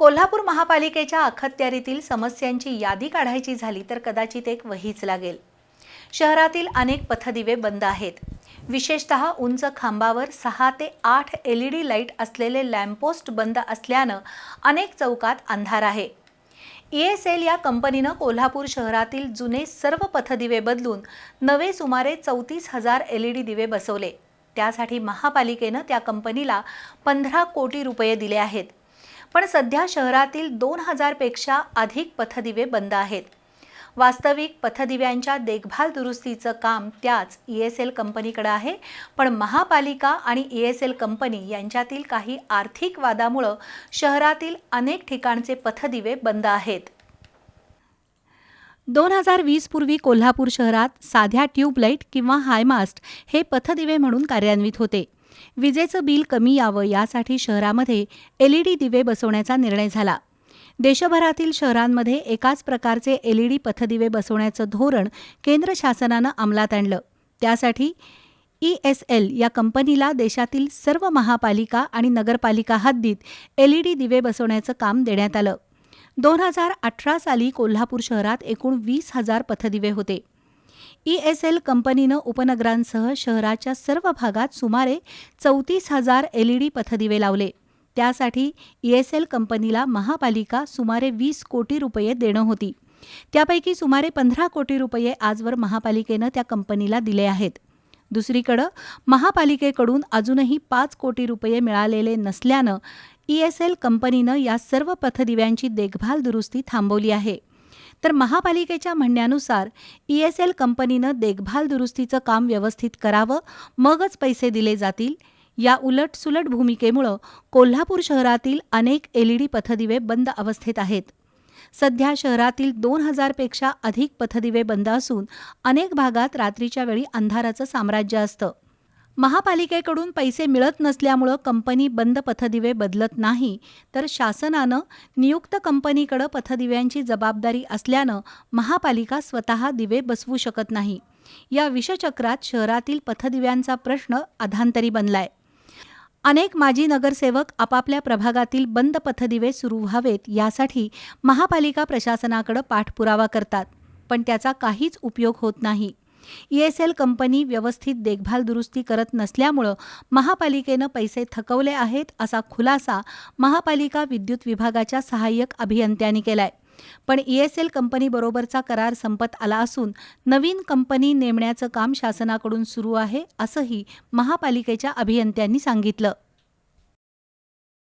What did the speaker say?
कोल्हापूर महापालिकेच्या अखत्यारीतील समस्यांची यादी काढायची झाली तर कदाचित एक वहीच लागेल. शहरातील अनेक पथदिवे बंद आहेत. विशेषतः उंच खांबावर सहा ते आठ एल ई डी लाइट असलेले लॅम्पपोस्ट बंद असल्यानं अनेक चौकात अंधार आहे. ई एस एल या कंपनीनं कोल्हापूर शहरातील जुने सर्व पथदिवे बदलून नवे सुमारे चौतीस हजार एल ई डी दिवे बसवले. त्यासाठी महापालिकेनं त्या कंपनीला पंधरा कोटी रुपये दिले आहेत. पण सध्या शहरातील दोन हजारपेक्षा अधिक पथदिवे बंद आहेत. वास्तविक पथदिव्यांच्या देखभाल दुरुस्तीचं काम त्याच ई एस एल कंपनीकडे आहे पण महापालिका आणि ई एस एल कंपनी यांच्यातील काही आर्थिक वादामुळं शहरातील अनेक ठिकाणचे पथदिवे बंद आहेत. दोन हजार वीस पूर्वी कोल्हापूर शहरात साध्या ट्यूबलाईट किंवा हायमास्ट हे पथदिवे म्हणून कार्यान्वित होते. विजेचं बिल कमी यावं यासाठी शहरामध्ये एल ई डी दिवे बसवण्याचा निर्णय झाला. देशभरातील शहरांमध्ये एकाच प्रकारचे एल ई डी पथदिवे बसवण्याचं धोरण केंद्र शासनानं अंमलात आणलं. त्यासाठी ई एस एल या कंपनीला देशातील सर्व महापालिका आणि नगरपालिका हद्दीत एल ई डी दिवे बसवण्याचं काम देण्यात आलं. दोन हजार अठरा साली कोल्हापूर शहरात एकूण वीस हजार पथदिवे होते. ई एस एल कंपनीनं उपनगरांसह शहराच्या सर्व भागात सुमारे चौतीस हजार एल ई डी पथदिवे लावले. त्यासाठी ई एस एल कंपनीला महापालिका सुमारे वीस कोटी रुपये देणं होती. त्यापैकी सुमारे पंधरा कोटी रुपये आजवर महापालिकेनं त्या कंपनीला दिले आहेत. दुसरीकडं महापालिकेकडून अजूनही पाच कोटी रुपये मिळालेले नसल्यानं ई एस एल कंपनीनं या सर्व पथदिव्यांची देखभाल दुरुस्ती थांबवली आहे. तर महापालिकेच्या म्हणण्यानुसार ई एस एल कंपनीनं देखभाल दुरुस्तीचं काम व्यवस्थित करावं मगच पैसे दिले जातील. या उलटसुलट भूमिकेमुळं कोल्हापूर शहरातील अनेक एल ई डी पथदिवे बंद अवस्थेत आहेत. सध्या शहरातील दोन हजारपेक्षा अधिक पथदिवे बंद असून अनेक भागात रात्रीच्या वेळी अंधाराचं साम्राज्य असतं. महापालिकेकडून पैसे मिळत नसल्यामुळं कंपनी बंद पथदिवे बदलत नाही तर शासनानं नियुक्त कंपनीकडं पथदिव्यांची जबाबदारी असल्यानं महापालिका स्वतः दिवे बसवू शकत नाही. या विषचक्रात शहरातील पथदिव्यांचा प्रश्न अधांतरी बनलाय. अनेक माजी नगरसेवक आपापल्या प्रभागातील बंद पथदिवे सुरू व्हावेत यासाठी महापालिका प्रशासनाकडे पाठपुरावा करतात पण त्याचा काहीच उपयोग होत नाही. ई एस एल कंपनी व्यवस्थित देखभाल दुरुस्ती करत नसल्यामुळं महापालिकेनं पैसे थकवले आहेत असा खुलासा महापालिका विद्युत विभागाच्या सहाय्यक अभियंत्यांनी केलाय. पण ई एस एल कंपनीबरोबरचा करार संपत आला असून नवीन कंपनी नेमण्याचं काम शासनाकडून सुरू आहे असंही महापालिकेच्या अभियंत्यांनी सांगितलं.